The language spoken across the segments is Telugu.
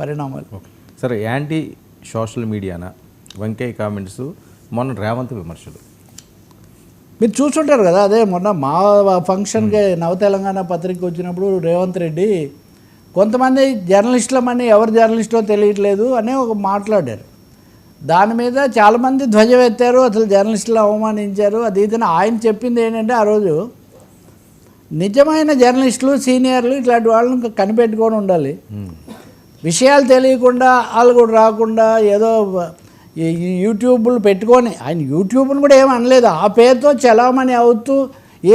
పరిణామాలు. సరే యాంటీ సోషల్ మీడియానా? వెంకయ్య కామెంట్స్ మొన్న రేవంత్ విమర్శలు. మీరు చూసుంటారు కదా అదే మొన్న మా ఫంక్షన్కి నవ తెలంగాణ పత్రిక వచ్చినప్పుడు రేవంత్ రెడ్డి కొంతమంది జర్నలిస్టులమని ఎవరు జర్నలిస్టో తెలియట్లేదు అని ఒక మాట్లాడారు. దాని మీద చాలామంది ధ్వజం ఎత్తారు అసలు జర్నలిస్టులు అవమానించారు. అది ఇది ఆయన చెప్పింది ఏంటంటే ఆ రోజు నిజమైన జర్నలిస్టులు సీనియర్లు ఇట్లాంటి వాళ్ళని కనిపెట్టుకొని ఉండాలి. విషయాలు తెలియకుండా వాళ్ళు కూడా రాకుండా ఏదో యూట్యూబ్లు పెట్టుకొని ఆయన యూట్యూబ్ను కూడా ఏం అనలేదు. ఆ పేరుతో చలామణి అవుతూ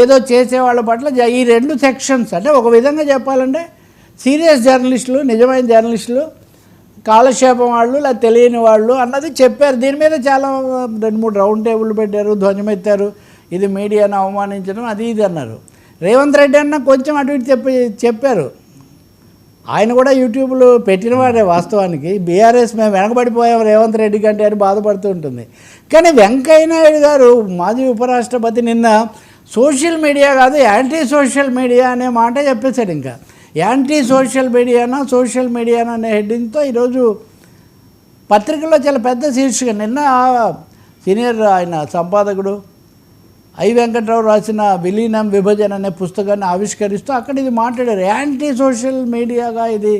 ఏదో చేసే వాళ్ళ పట్ల ఈ రెండు సెక్షన్స్ అంటే ఒక విధంగా చెప్పాలంటే సీరియస్ జర్నలిస్టులు నిజమైన జర్నలిస్టులు కాలక్షేపం వాళ్ళు లేదా తెలియని వాళ్ళు అన్నది చెప్పారు. దీని మీద చాలా రెండు మూడు రౌండ్ టేబుల్ పెట్టారు ధ్వజమెత్తారు. ఇది మీడియాను అవమానించడం అది ఇది అన్నారు. రేవంత్ రెడ్డి అన్న కొంచెం అటు ఇటు చెప్పి చెప్పారు. ఆయన కూడా యూట్యూబ్లో పెట్టినవాడే వాస్తవానికి. బీఆర్ఎస్ మేము వెనకబడిపోయాం రేవంత్ రెడ్డి కంటే అని బాధపడుతూ ఉంటుంది. కానీ వెంకయ్య నాయుడు గారు మాజీ ఉపరాష్ట్రపతి నిన్న సోషల్ మీడియా కాదు యాంటీ సోషల్ మీడియా అనే మాట చెప్పేశాడు ఇంకా. యాంటీ సోషల్ మీడియానా సోషల్ మీడియానా అనే హెడ్డింగ్తో ఈరోజు పత్రికల్లో చాలా పెద్ద శీర్షిక. నిన్న సీనియర్ ఆయన సంపాదకుడు ఐ వెంకట్రావు రాసిన విలీనం విభజన అనే పుస్తకాన్ని ఆవిష్కరిస్తూ అక్కడ ఇది మాట్లాడారు. యాంటీ సోషల్ మీడియాగా ఇది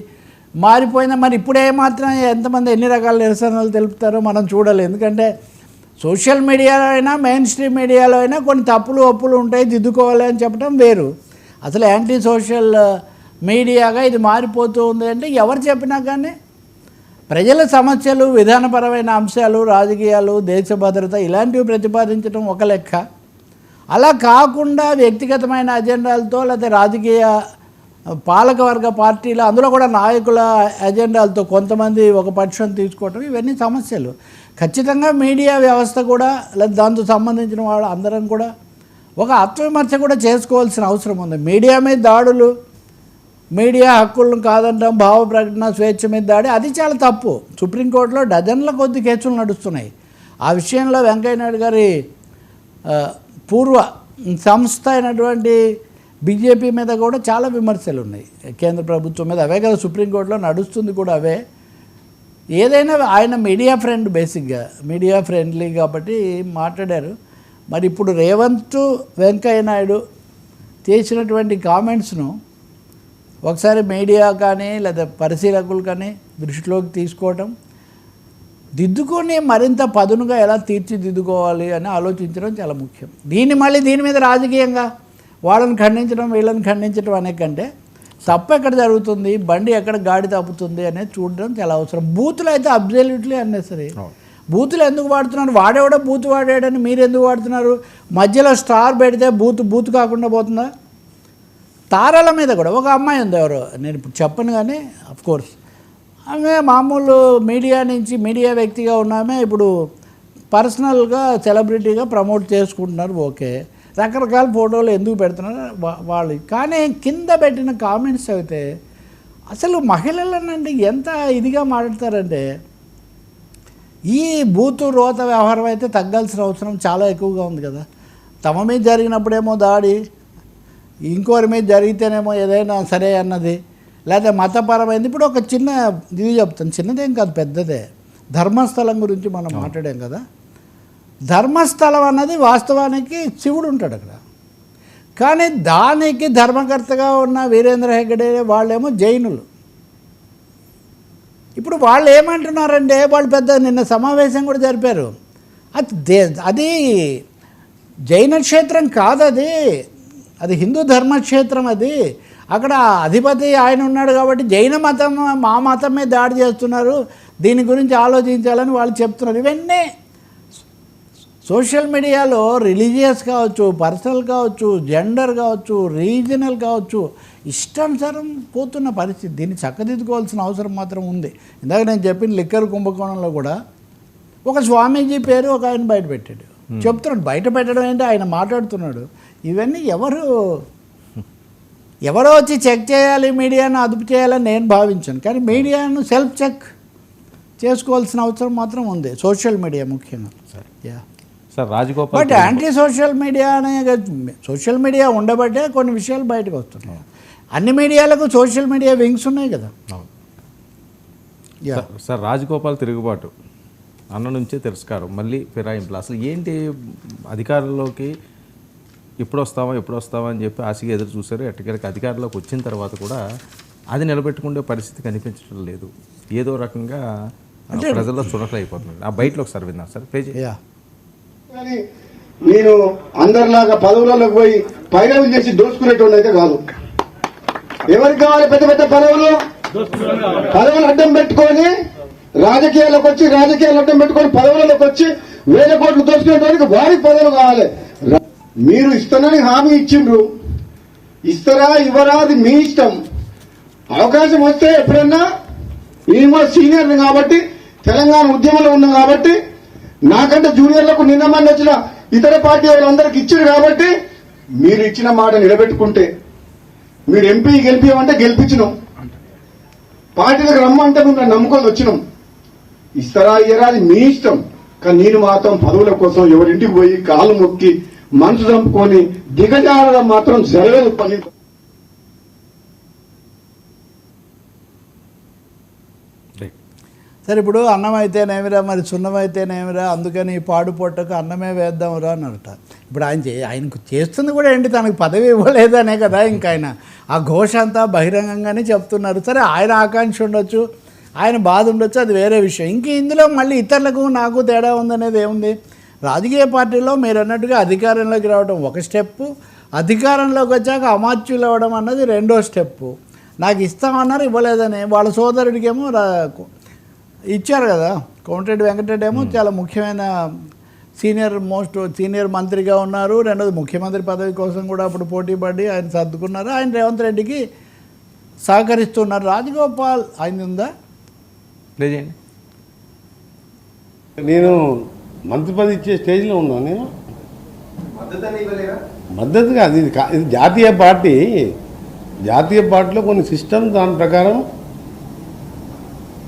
మారిపోయిందా. మరి ఇప్పుడే మాత్రం ఎంతమంది ఎన్ని రకాల నిరసనలు తెలుపుతారో మనం చూడాలి ఎందుకంటే సోషల్ మీడియాలో అయినా మెయిన్ స్ట్రీమ్ మీడియాలో అయినా కొన్ని తప్పులు ఒప్పులు ఉంటాయి దిద్దుకోవాలి అని చెప్పడం వేరు. అసలు యాంటీ సోషల్ మీడియాగా ఇది మారిపోతూ ఉంది అంటే ఎవరు చెప్పినా కానీ ప్రజల సమస్యలు విధానపరమైన అంశాలు రాజకీయాలు దేశ భద్రత ఇలాంటివి ప్రతిపాదించడం ఒక లెక్క. అలా కాకుండా వ్యక్తిగతమైన అజెండాలతో లేకపోతే రాజకీయ పాలకవర్గ పార్టీలు అందులో కూడా నాయకుల అజెండాలతో కొంతమంది ఒక పక్షం తీసుకోవటం ఇవన్నీ సమస్యలు. ఖచ్చితంగా మీడియా వ్యవస్థ కూడా లేదా దాంతో సంబంధించిన వాళ్ళు అందరం కూడా ఒక ఆత్మవిమర్శ కూడా చేసుకోవాల్సిన అవసరం ఉంది. మీడియా మీద దాడులు మీడియా హక్కులను కాదంటాం భావ ప్రకటన స్వేచ్ఛ మీద దాడి అది చాలా తప్పు. సుప్రీంకోర్టులో డజన్ల కొద్ది కేసులు నడుస్తున్నాయి. ఆ విషయంలో వెంకయ్య నాయుడు గారి పూర్వ సంస్థ అయినటువంటి బీజేపీ మీద కూడా చాలా విమర్శలు ఉన్నాయి. కేంద్ర ప్రభుత్వం మీద అవే కదా సుప్రీంకోర్టులో నడుస్తుంది కూడా అవే. ఏదైనా ఆయన మీడియా ఫ్రెండ్ బేసిక్గా మీడియా ఫ్రెండ్లీ కాబట్టి మాట్లాడారు. మరి ఇప్పుడు రేవంత్ వెంకయ్య నాయుడు చేసినటువంటి కామెంట్స్ను ఒకసారి మీడియా కానీ లేదా పరిశీలకులు కానీ దృష్టిలోకి తీసుకోవటం దిద్దుకొని మరింత పదునుగా ఎలా తీర్చిదిద్దుకోవాలి అని ఆలోచించడం చాలా ముఖ్యం. దీన్ని మళ్ళీ దీని మీద రాజకీయంగా వాళ్ళని ఖండించడం వీళ్ళని ఖండించడం అనే కంటే తప్పు ఎక్కడ జరుగుతుంది బండి ఎక్కడ గాడి తప్పుతుంది అనేది చూడడం చాలా అవసరం. బూతులు అయితే అబ్జల్యూట్లీ అన్నెసరీ బూతులు ఎందుకు వాడుతున్నారు? వాడేవాడో బూత్ వాడాడని మీరు ఎందుకు వాడుతున్నారు? మధ్యలో స్టార్ పెడితే బూత్ బూత్ కాకుండా పోతుందా? తారాల మీద కూడా ఒక అమ్మాయి ఉంది ఎవరో? నేను ఇప్పుడు చెప్పను కానీ కోర్స్ ఆమె మామూలు మీడియా నుంచి మీడియా వ్యక్తిగా ఉన్నామే ఇప్పుడు పర్సనల్గా సెలబ్రిటీగా ప్రమోట్ చేసుకుంటున్నారు ఓకే. రకరకాల ఫోటోలు ఎందుకు పెడుతున్నారు వాళ్ళు. కానీ కింద పెట్టిన కామెంట్స్ అయితే అసలు మహిళలనండి ఎంత ఇదిగా మాట్లాడతారంటే ఈ బూతు రోత వ్యవహారం అయితే తగ్గాల్సిన అవసరం చాలా ఎక్కువగా ఉంది కదా. తమ మీద జరిగినప్పుడేమో దాడి ఇంకోరి మీద జరిగితేనేమో ఏదైనా సరే అన్నది. లేదా మతపరమైంది. ఇప్పుడు ఒక చిన్న ఇది చెప్తాను. చిన్నదేం కాదు పెద్దదే. ధర్మస్థలం గురించి మనం మాట్లాడాం కదా. ధర్మస్థలం అన్నది వాస్తవానికి శివుడు ఉంటాడు అక్కడ. కానీ దానికి ధర్మకర్తగా ఉన్న వీరేంద్ర హెగడే వాళ్ళేమో జైనులు. ఇప్పుడు వాళ్ళు ఏమంటున్నారంటే వాళ్ళు పెద్ద నిన్న సమావేశం కూడా జరిపారు. అది దే అది జైన క్షేత్రం కాదు అది అది హిందూ ధర్మక్షేత్రం అది. అక్కడ అధిపతి ఆయన ఉన్నాడు కాబట్టి జైన మతం మా మతం మీద దాడి చేస్తున్నారు. దీని గురించి ఆలోచించాలని వాళ్ళు చెప్తున్నారు. ఇవన్నీ సోషల్ మీడియాలో రిలీజియస్ కావచ్చు పర్సనల్ కావచ్చు జెండర్ కావచ్చు రీజనల్ కావచ్చు ఇష్టానుసారం పోతున్న పరిస్థితి. దీన్ని చక్కదిద్దుకోవాల్సిన అవసరం మాత్రం ఉంది. ఇందాక నేను చెప్పిన లిక్కర్ కుంభకోణంలో కూడా ఒక స్వామీజీ పేరు ఒక ఆయన బయట పెట్టాడు. చెప్తున్నాడు బయట పెట్టడం ఏంటి? ఆయన మాట్లాడుతున్నాడు. ఇవన్నీ ఎవరు ఎవరో వచ్చి చెక్ చేయాలి మీడియాను అదుపు చేయాలని నేను భావించాను. కానీ మీడియాను సెల్ఫ్ చెక్ చేసుకోవాల్సిన అవసరం మాత్రం ఉంది సోషల్ మీడియా ముఖ్యంగా. సరే. Yeah. Sir Rajagopal but anti social media అనే సోషల్ మీడియా ఉండబట్టే కొన్ని విషయాలు బయటకు వస్తున్నాయి. అన్ని మీడియాలకు సోషల్ మీడియా వింగ్స్ ఉన్నాయి కదా. అవును. యా. సార్- సార్ రాజగోపాల్ తిరుగుబాటు. అన్న నుంచే తిరస్కారం. మళ్ళీ ఫిరాయింపులు. అసలు ఏంటి అధికారంలోకి ఎప్పుడు వస్తావా ఎప్పుడు వస్తావా అని చెప్పి ఆశగా ఎదురు చూశారు. ఎట్టకేలకు అధికారంలోకి వచ్చిన తర్వాత కూడా అది నిలబెట్టుకునే పరిస్థితి కనిపించడం లేదు. ఏదో రకంగా ప్రజల్లో చురకలైపోతుంది ఆ బయటలో ఒకసారి విన్నాం సార్? పేజీ. నేను అందరిలాగా పదవులలోకి పోయి పైరవులు చేసి దోచుకునేటువంటి అయితే కాదు. ఎవరికి కావాలి పెద్ద పెద్ద పదవులు? పదవులు అడ్డం పెట్టుకొని రాజకీయాల్లోకి వచ్చి రాజకీయాలు అడ్డం పెట్టుకొని పదవులలోకి వచ్చి వేల కోట్లు దోచుకునేటువంటి వారికి పదవులు కావాలి. మీరు ఇస్తానని హామీ ఇచ్చిండ్రు. ఇస్తారా ఇవ్వరా అది మీ ఇష్టం. అవకాశం వస్తే ఎప్పుడన్నా నేను కూడా సీనియర్ కాబట్టి తెలంగాణ ఉద్యమంలో ఉన్నాం కాబట్టి నాకంటే జూనియర్లకు నిన్న మంది వచ్చిన ఇతర పార్టీ వాళ్ళందరికి ఇచ్చారు కాబట్టి మీరు ఇచ్చిన మాట నిలబెట్టుకుంటే మీరు ఎంపీ గెలిపించమంటే గెలిపించినాం. పార్టీలకు రమ్మంటే మేము నమ్ముకొని వచ్చినాం. ఇస్తారా ఇయ్యరా అది మీ ఇష్టం. కానీ నేను మాత్రం పదవుల కోసం ఎవరింటికి పోయి కాలు మొక్కి మనసు చంపుకొని దిగజారడం మాత్రం జరగదు పని. సరే ఇప్పుడు అన్నం అయితేనేమిరా మరి సున్నం అందుకని పాడు పొట్టకు అన్నమే వేద్దాంరా అని ఇప్పుడు ఆయన చే ఆయనకు చేస్తుంది కూడా ఏంటి? తనకు పదవి ఇవ్వలేదనే కదా ఇంకా ఆయన. ఆ ఘోష అంతా బహిరంగంగానే చెప్తున్నారు. సరే ఆయన ఆకాంక్ష ఉండొచ్చు ఆయన బాధ ఉండొచ్చు అది వేరే విషయం. ఇంక ఇందులో మళ్ళీ ఇతరులకు నాకు తేడా ఉందనేది ఏముంది? రాజకీయ పార్టీలో మీరు అన్నట్టుగా అధికారంలోకి రావడం ఒక స్టెప్పు అధికారంలోకి వచ్చాక అమాత్యులు అవ్వడం అన్నది రెండో స్టెప్పు నాకు ఇస్తామన్నారు ఇవ్వలేదని వాళ్ళ సోదరుడికేమో రా ఇచ్చారు కదా. కోమటిరెడ్డి వెంకటరెడ్డి ఏమో చాలా ముఖ్యమైన సీనియర్ మోస్ట్ సీనియర్ మంత్రిగా ఉన్నారు. రెండోది ముఖ్యమంత్రి పదవి కోసం కూడా అప్పుడు పోటీ పడి ఆయన సర్దుకున్నారు. ఆయన రేవంత్ రెడ్డికి సహకరిస్తున్నారు. రాజగోపాల్ ఆయన ఉందా? నేను మంత్రి పదవి ఇచ్చే స్టేజ్లో ఉన్నాను నేను. మద్దతు కాదు ఇది ఇది జాతీయ పార్టీ. జాతీయ పార్టీలో కొన్ని సిస్టమ్ దాని ప్రకారం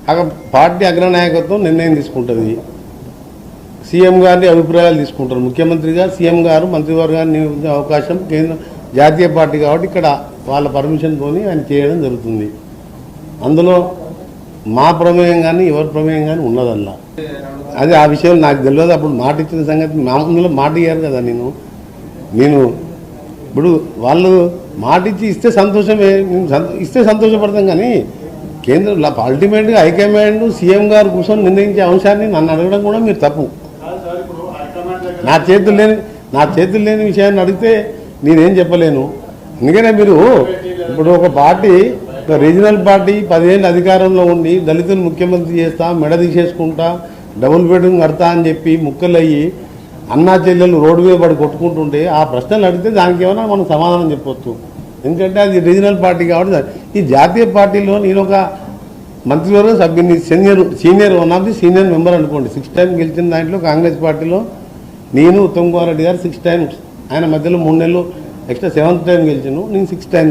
అక్కడ పార్టీ అగ్రనాయకత్వం నిర్ణయం తీసుకుంటుంది. సీఎం గారిని అభిప్రాయాలు తీసుకుంటారు. ముఖ్యమంత్రి గారు సీఎం గారు మంత్రివర్గాన్ని నియమించే అవకాశం కేంద్ర జాతీయ పార్టీ కాబట్టి ఇక్కడ వాళ్ళ పర్మిషన్తో ఆయన చేయడం జరుగుతుంది. అందులో మా ప్రమేయం కానీ ఎవరి ప్రమేయం కానీ ఉన్నదల్లా. అది ఆ విషయం నాకు తెలియదు. అప్పుడు మాట ఇచ్చిన సంగతి మా ముందులో మాట ఇయ్యారు కదా నేను. నేను ఇప్పుడు వాళ్ళు మాట ఇచ్చి ఇస్తే సంతోషమే. నేను సంతో- ఇస్తే సంతోషపడతాం కానీ కేంద్రం అల్టిమేట్గా హైకమాండ్ సీఎం గారు కూర్చొని నిర్ణయించే అంశాన్ని నన్ను అడగడం కూడా మీరు తప్పు. నా చేతులు లేని నా చేతులు లేని విషయాన్ని అడిగితే నేనేం చెప్పలేను. అందుకనే మీరు ఇప్పుడు ఒక పార్టీ రీజనల్ పార్టీ పదిహేను అధికారంలో ఉండి దళితులు ముఖ్యమంత్రి చేస్తా మెడ తీసేసుకుంటా డబుల్ బెడ్రూమ్ కడతా అని చెప్పి ముక్కలయ్యి అన్నా చెల్లెలు రోడ్డు మీద పడి కొట్టుకుంటుంటే ఆ ప్రశ్నలు అడిగితే దానికి ఏమైనా మనం సమాధానం చెప్పొచ్చు. ఎందుకంటే అది రీజనల్ పార్టీ కాబట్టి ఈ జాతీయ పార్టీలో నేను ఒక మంత్రివర్గ సభ్యుని senior senior one of the senior member అనుకోండి. సిక్స్ టైం గెలిచిన దాంట్లో కాంగ్రెస్ పార్టీలో నేను ఉత్తమ్ కుమార్ రెడ్డి గారు సిక్స్ టైమ్స్ ఆయన మధ్యలో మూడు నెలలు ఎక్స్ట్రా సెవెంత్ టైం గెలిచాను నేను సిక్స్ టైమ్స్